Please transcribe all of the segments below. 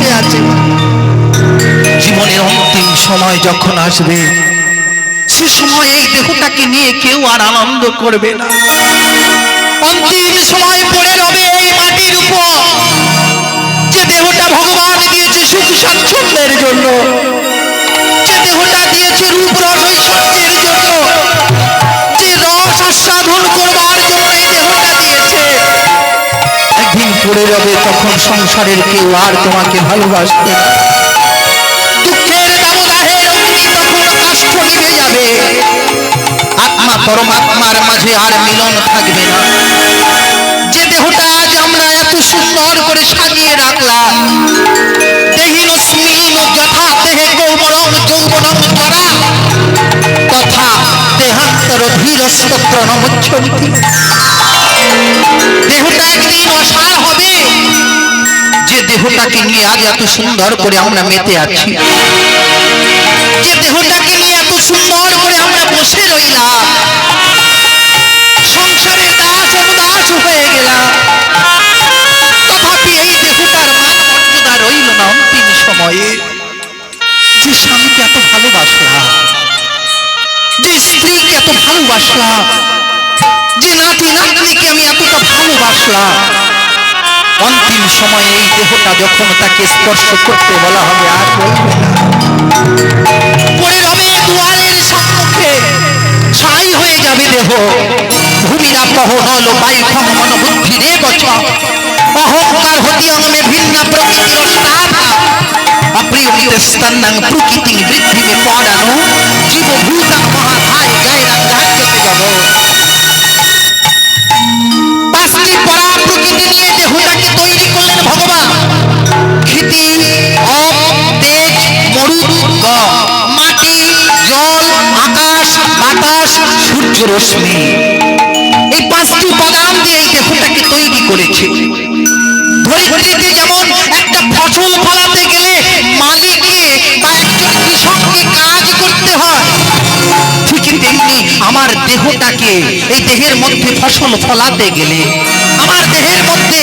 বসে আছে জীবনের অন্তিম সময় যখন আসবে, সে সময় এই দেহটাকে নিয়ে কেউ আর আনন্দ করবে না। অন্তিম পড়ে যাবে, তখন সংসারের কেউ আর তোমাকে ভালোবাসবে না। যে দেহটা আজ আমরা এত সুন্দর করে সাজিয়ে রাখলাম যথা তথা দেহটা হবে যে দেহটাকে নিয়ে আজ এত সুন্দর করে আমরা মেতে আছি। যে দেহটাকে নিয়ে এত সুন্দর করে আমরা বসে রইলাম। দাস হয়ে গেলাম। তথাপি এই দেহটার মর্যাদা রইল না অন্তিম সময়ে। যে স্বামীকে এত ভালোবাসলাম, যে স্ত্রীকে এত ভালোবাসলাম যে নাতি নাতনিকে আমি এতটা ভালোবাসলাম। অন্তিম সময়ে এই দেহটা যখন তাকে স্পর্শ করতে বলা হবে, আর রবে দুয়ারের সম্মুখে ছাই হয়ে যাবে দেহ। ভূমিরা পহল বাইফম মন বুদ্ধি রে গছ অহংকার হতি অঙ্গে ভিন্ন অপ্রিয়মিত প্রকৃতি বৃদ্ধিকে পড়ানো সূর্য এই পাঁচটি উপাদান দিয়ে এই দেহটাকে তৈরি করেছে। ধরিত্রীতে যেমন একটা ফসল ফলাতে গেলে মালিককে বা একজন কৃষককে কাজ করতে হয়। আমার দেহটাকে এই দেহের মধ্যে ফসল ফলাতে গেলে, আমার দেহের মধ্যে,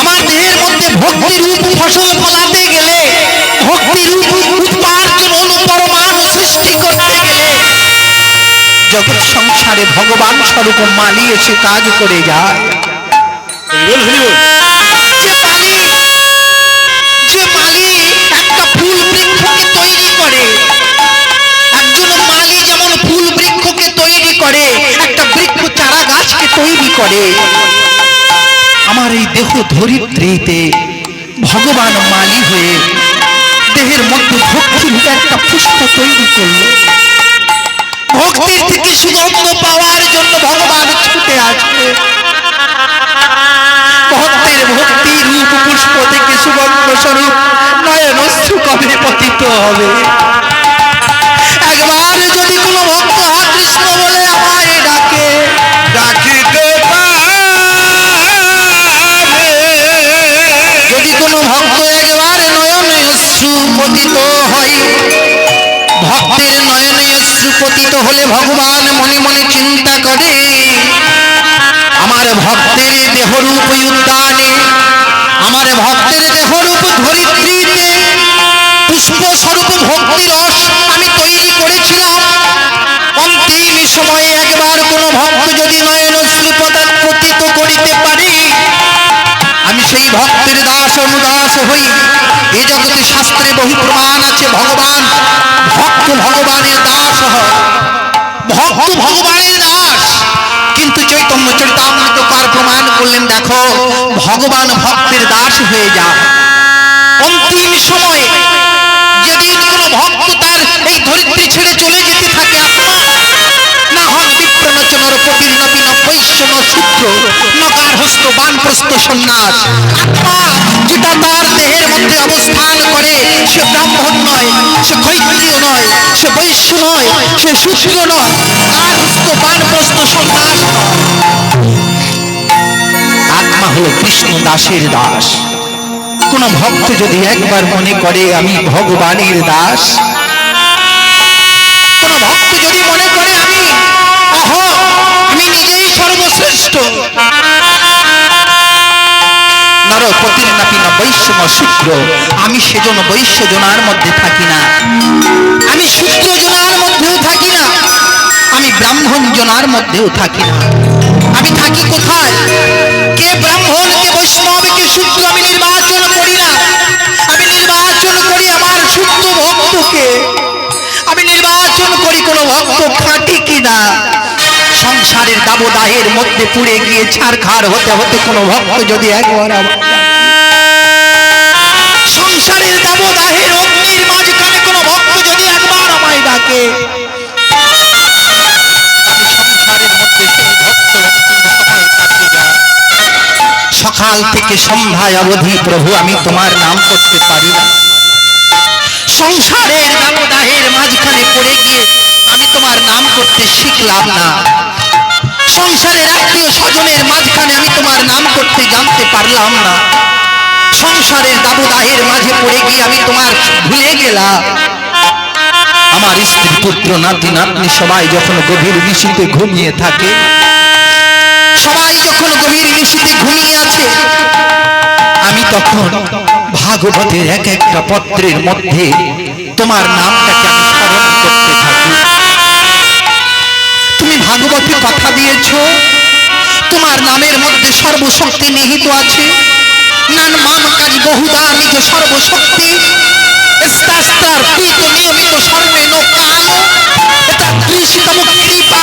আমার দেহের মধ্যে ভক্তি রূপ ফসল ফলাতে গেলে ভক্তি রূপ উৎপার্জন সৃষ্টি করতে গেলে জগৎ সংসারে ভগবান স্বরূপ মালি এসে কাজ করে যায়। একটা চারা গাছকে তৈরি করে আমার এই দেহ ধরিত্রীতে ভগবান মালি হয়ে দেহের মধ্যে ভক্তি একটা পুষ্প তৈরি করল। ভক্তির থেকে সুগন্ধ পাওয়ার জন্য ভগবান ছুটে আসবে। ভক্তের ভক্তি রূপ পুষ্প থেকে সুগন্ধ স্বরূপ নয়নশ্রু কবে পতিত হবে। হলে ভগবান মনে মনে চিন্তা করে। আমার ভক্তের দেহরূপ উদ্যানে, আমার ভক্তের দেহরূপ ধরিত্রীতে পুষ্প স্বরূপ ভক্তি রস আমি তৈরি করেছিলাম। অন্তিম সময়ে একবার কোনো ভক্ত যদি নয়ন শ্রীপদাত পতিত করিতে পারি, আমি সেই ভক্তের দাস অনুদাস হই। এ জগতে শাস্ত্রে বহু প্রমাণ আছে, ভগবান ভক্ত ভগবানের দাস ভক্ত ভগবানের দাস। কিন্তু চৈতন্য চরিতামৃত কার প্রমাণ করলেন, দেখো, ভগবান ভক্তের দাস হয়ে যায় অন্তিম সময়ে যেদিন কোনো ভক্ত তার এই ধরিত্রী ছেড়ে চলে যেতে থাকে, না হন বিপ্রনচনর পতির নবীন বৈষ্ণব সূত্র নকার হস্ত বানপ্রস্ত সন্ন্যাস যেটা সে সন্ন্যাস আত্মা হলো কৃষ্ণ দাসের দাস। কোন ভক্ত যদি একবার মনে করে আমি ভগবানের দাস, কোন ভক্ত যদি মনে করে আমি আমি নিজেই সর্বশ্রেষ্ঠ। নরপতির না বৈষ্ণব শুক্র, আমি সেজন্য বৈশ্য জনার মধ্যে থাকি না। আমি জনার ব্রাহ্মণ জনার মধ্যেও থাকি না। আমি থাকি কোথায়? কে ব্রাহ্মণ, কে বৈষ্ণব, কে শূদ্র আমি নির্বাচন করি না। আমি নির্বাচন করি আমার শুদ্ধ ভক্তকে। আমি নির্বাচন করি কোন ভক্ত খাঁটি কিনা। সংসারের দাবদাহের মধ্যে পুড়ে গিয়ে ছাড়খাড় হতে হতে কোনো ভক্ত যদি একবার আমার সকাল থেকে সন্ধ্যায় অবধি প্রভু, আমি তোমার নাম করতে পারি না। সংসারের দাবদাহের মাঝখানে পড়ে গিয়ে আমি তোমার নাম করতে শিখলাম না। সংসারের আত্মীয় স্বজনের মাঝখানে আমি তোমার নাম করতে জানতে পারলাম না। সংসারের দাবদাহের মাঝে পড়ে গিয়ে আমি তোমার ভুলে গেলাম। আমার স্ত্রী, পুত্র, নাতি, নাতনি সবাই যখন গভীর নিশীতে ঘুমিয়ে থাকে সবাই যখন গভীর নিশীতে ঘুমিয়ে আছে, আমি তখন ভাগবতের এক একটা পত্রের মধ্যে তোমার নামটাকে আমি স্মরণ করতে থাকি। তুমি ভাগবতে কথা দিয়েছ, তোমার নামের মধ্যে সর্বশক্তি নিহিত আছে। নান মান কাজ বহুদা নিজ সর্বশক্তি। নিয়মিত স্বর্ণেন কালো এটা কৃষিতম কৃপা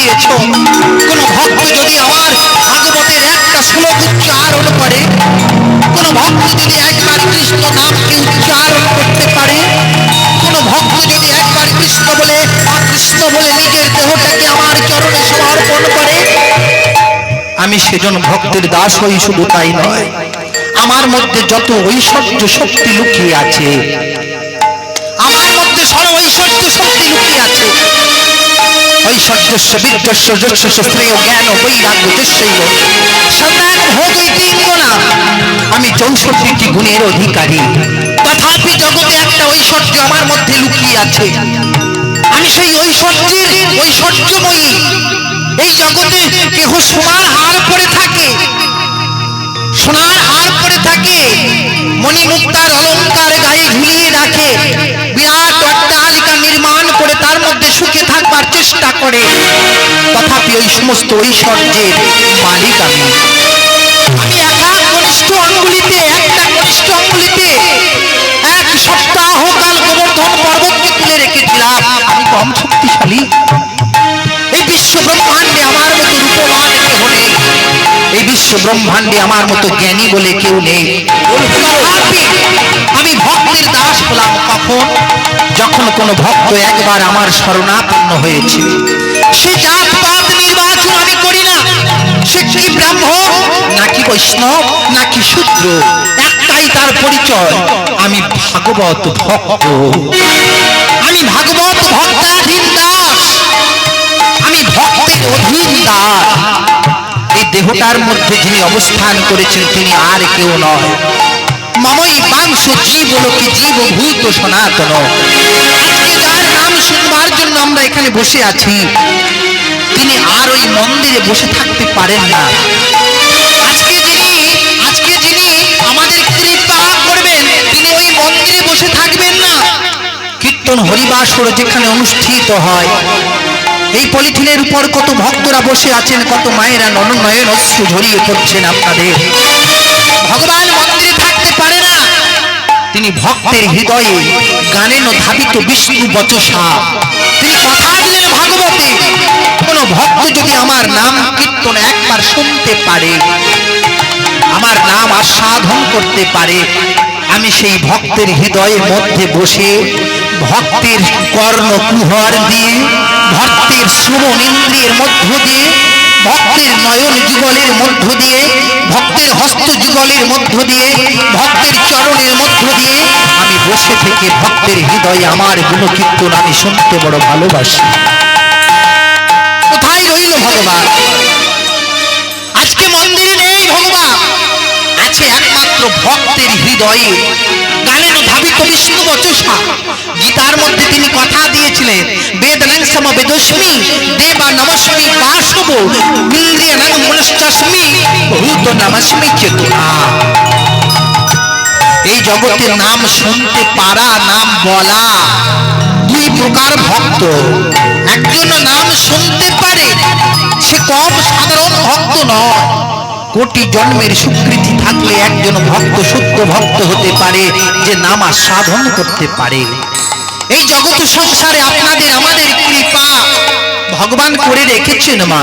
দিয়েছ। কোন ভক্ত যদি আমার ভাগবতের একটা শ্লোক উচ্চারণ করে, কোন ভক্ত যদি একবার কৃষ্ণ নামকে উচ্চারণ করতে পারে, কোন ভক্ত যদি একবার কৃষ্ণ বলে কৃষ্ণ বলে নিজের দেহটাকে আমার চরণে সমর্পণ করে, আমি সেজন ভক্তের দাস হই শুধু তাই নয়। আমার মধ্যে যত ঐশ্বর্য শক্তি লুকিয়ে আছে ঐশ্বর্যস্য বিদ্যস্য যস্য শ্রেয় জ্ঞান বৈরাগ্য যস্যৈব সন্তান ভোগ না আমি চৌষট্টিটি গুণের অধিকারী। তথাপি জগতে একটা ঐশ্বর্য আমার মধ্যে লুকিয়ে আছে। আমি সেই ঐশ্বর্যের ঐশ্বর্যময়ী এই জগতে কেহ সোনার হার পরে থাকে সোনার হার পরে থাকে। মণিমুক্তার অলংকার গায়ে ঝুলিয়ে রাখে। বিরাট অট্টালিকা নির্মাণ করে তার মধ্যে সুখে থাকবার চেষ্টা করে, তথাপি ওই সমস্ত ঐশ্বর্যের মালিক আমি। আমি একা কনিষ্ঠ অঙ্গুলিতে একটা কনিষ্ঠ অঙ্গুলিতে এক সপ্তাহ কাল গোবর্ধন পর্বতকে তুলে রেখেছিলাম। আমি কম শক্তিশালী। এই বিশ্ব ব্রহ্মাণ্ডে আমার মতো রূপবান কেউ নেই। এই বিশ্ব ব্রহ্মাণ্ডে আমার মতো জ্ঞানী বলে কেউ নেই। আমি ভক্তের দাস হলাম কখন? যখন কোনো ভক্ত একবার আমার শরণাপন্ন হয়েছে, সে জাত পাত নির্বাচন আমি করি না। সে কি ব্রাহ্মণ, নাকি বৈষ্ণব, নাকি শূদ্র, একটাই তার পরিচয়, আমি ভাগবত ভক্ত। আমি ভাগবত ভক্তাধীন দাস। আমি ভক্তের অধীন দাস। এই দেহটার মধ্যে যিনি অবস্থান করেছেন, তিনি আর কেউ নয়। মমই বাংশ জীব লোকে জীব ভূত সনাতন। আজকে যার নাম শুনবার জন্য আমরা এখানে বসে আছি। তিনি আর ওই মন্দিরে বসে থাকতে পারেন না। আজকে যিনি আজকে যিনি আমাদের কৃপা করবেন, তিনি ওই মন্দিরে বসে থাকবেন না। কীর্তন হরিবাসর যেখানে অনুষ্ঠিত হয়, এই পলিথিনের উপর কত ভক্তরা বসে আছেন, কত মায়েরা নয়ন অশ্রু ঝরিয়ে পড়ছেন আপনাদের। ভগবান মন্দিরে থাকতে পারে না। তিনি ভক্তের হৃদয়ে গানেন ধাবিত বিষ্ণু বচসা। তিনি কথা দিলেন ভাগবতে, কোন ভক্ত যদি আমার নাম কীর্তন একবার শুনতে পারে, আমার নাম আস্বাদন করতে পারে, আমি সেই ভক্তের হৃদয়ের মধ্যে বসে ভক্তের কর্ণ কুহর দিয়ে, ভক্তের শ্রবণ ইন্দ্রিয়ের মধ্য দিয়ে ভক্তের নয়ন যুগলের মধ্য দিয়ে, ভক্তের হস্ত যুগলের মধ্য দিয়ে, ভক্তের চরণের মধ্য দিয়ে আমি বসে থেকে ভক্তের হৃদয়ে আমার গুণকীর্তন আমি শুনতে বড় ভালোবাসি। কোথায় রইল ভগবান? আজকে মন্দিরে নেই ভগবান। আছে একমাত্র ভক্তের হৃদয়ে বিষ্ণু গীতার মধ্যে তিনি কথা দিয়েছিলেন বেদ সম বেদস্মি দেবা নমস্মি বাসব, ইন্দ্রিয় নাম মনশ্চাস্মি ভূত নমস্মি চেতনা এই জগতে নাম শুনতে পারা, নাম বলা, দুই প্রকার ভক্ত। একজন নাম শুনতে পারে, সে কম সাধারণ ভক্ত নয়। কোটি জন্মের স্বীকৃতি থাকলে একজন ভক্ত সত্য ভক্ত হতে পারে, যে নামা সাধন করতে পারে। এই জগৎ সংসারে আপনাদের আমাদের কৃপা ভগবান করে রেখেছেন মা।